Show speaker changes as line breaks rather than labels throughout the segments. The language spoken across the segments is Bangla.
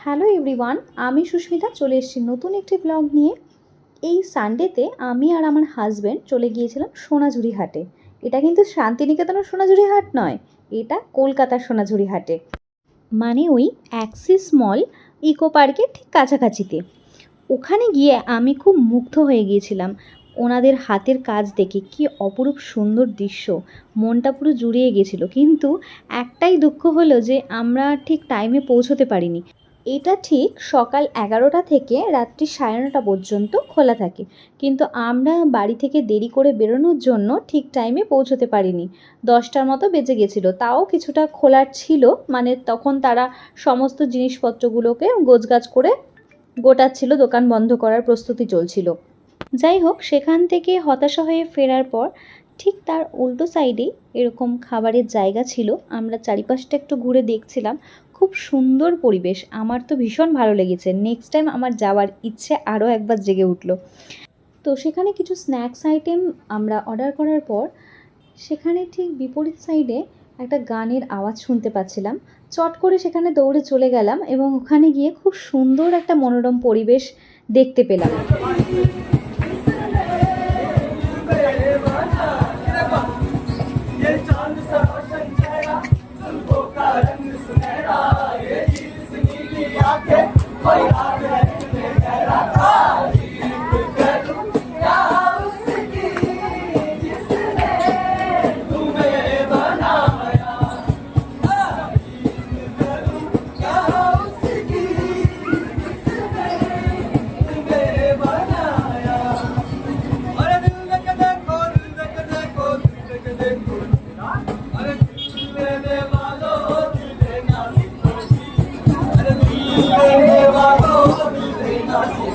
হ্যালো এভরিওয়ান, আমি সুস্মিতা, চলে এসেছি নতুন একটি ব্লগ নিয়ে। এই সানডেতে আমি আর আমার হাজব্যান্ড চলে গিয়েছিলাম সোনাঝুরি হাটে এটা কিন্তু শান্তিনিকেতনের সোনাঝুরি হাট নয়, এটা কলকাতার সোনাঝুরি হাটে মানে ওই অ্যাক্সিস মল ইকো পার্কের ঠিক কাছাকাছিতে। ওখানে গিয়ে আমি খুব মুগ্ধ হয়ে গিয়েছিলাম। ওনাদের হাতের কাজ দেখে কি অপরূপ সুন্দর দৃশ্য, মনটা পুরো জুড়িয়ে গেছিল কিন্তু একটাই দুঃখ হলো যে আমরা ঠিক টাইমে পৌঁছতে পারিনি। এটা ঠিক সকাল এগারোটা থেকে রাত্রি সাড়ে নটা পর্যন্ত খোলা থাকে। কিন্তু আমরা বাড়ি থেকে দেরি করে বেরোনোর জন্য ঠিক টাইমে পৌঁছতে পারিনি। দশটার মতো বেজে গেছিল। তাও কিছুটা খোলার ছিল। মানে তখন তারা সমস্ত জিনিসপত্রগুলোকে গোছগাছ করে গোটাচ্ছিল, দোকান বন্ধ করার প্রস্তুতি চলছিল। যাই হোক, সেখান থেকে হতাশা হয়ে ফেরার পর ঠিক তার উল্টো সাইডেই এরকম খাবারের জায়গা ছিল। আমরা চারিপাশটা একটু ঘুরে দেখছিলাম। খুব সুন্দর পরিবেশ। আমার তো ভীষণ ভালো লেগেছে। নেক্সট টাইম আমার যাওয়ার ইচ্ছে আরও একবার জেগে উঠল। তো সেখানে কিছু স্ন্যাক্স আইটেম আমরা অর্ডার করার পর, সেখানে ঠিক বিপরীত সাইডে একটা গানের আওয়াজ শুনতে পাচ্ছিলাম। চট করে সেখানে দৌড়ে চলে গেলাম এবং ওখানে গিয়ে খুব সুন্দর একটা মনোরম পরিবেশ দেখতে পেলাম।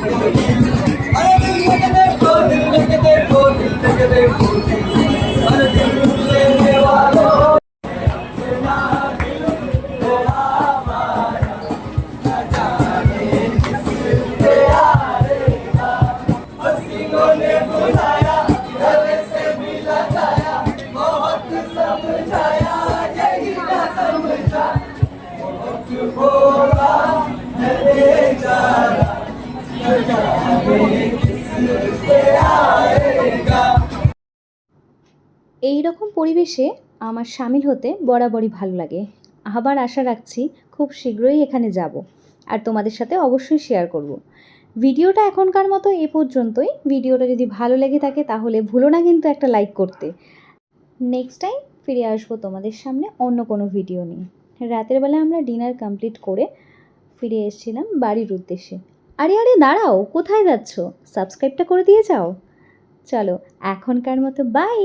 Thank you.
এই রকম পরিবেশে আমার সামিল হতে বরাবরই ভালো লাগে। আবার আশা রাখছি খুব শীঘ্রই এখানে যাব আর তোমাদের সাথে অবশ্যই শেয়ার করব। ভিডিওটা এখনকার মতো এ পর্যন্তই। ভিডিওটা যদি ভালো লেগে থাকে তাহলে ভুলো না কিন্তু একটা লাইক করতে। নেক্সট টাইম ফিরে আসব তোমাদের সামনে অন্য কোনো ভিডিও নিয়ে। রাতের বেলা আমরা ডিনার কমপ্লিট করে ফিরে এসেছিলাম বাড়ির উদ্দেশ্যে। আরে আরে, দাঁড়াও, কোথায় যাচ্ছ? সাবস্ক্রাইবটা করে দিয়ে যাও। চলো, এখনকার মতো বাই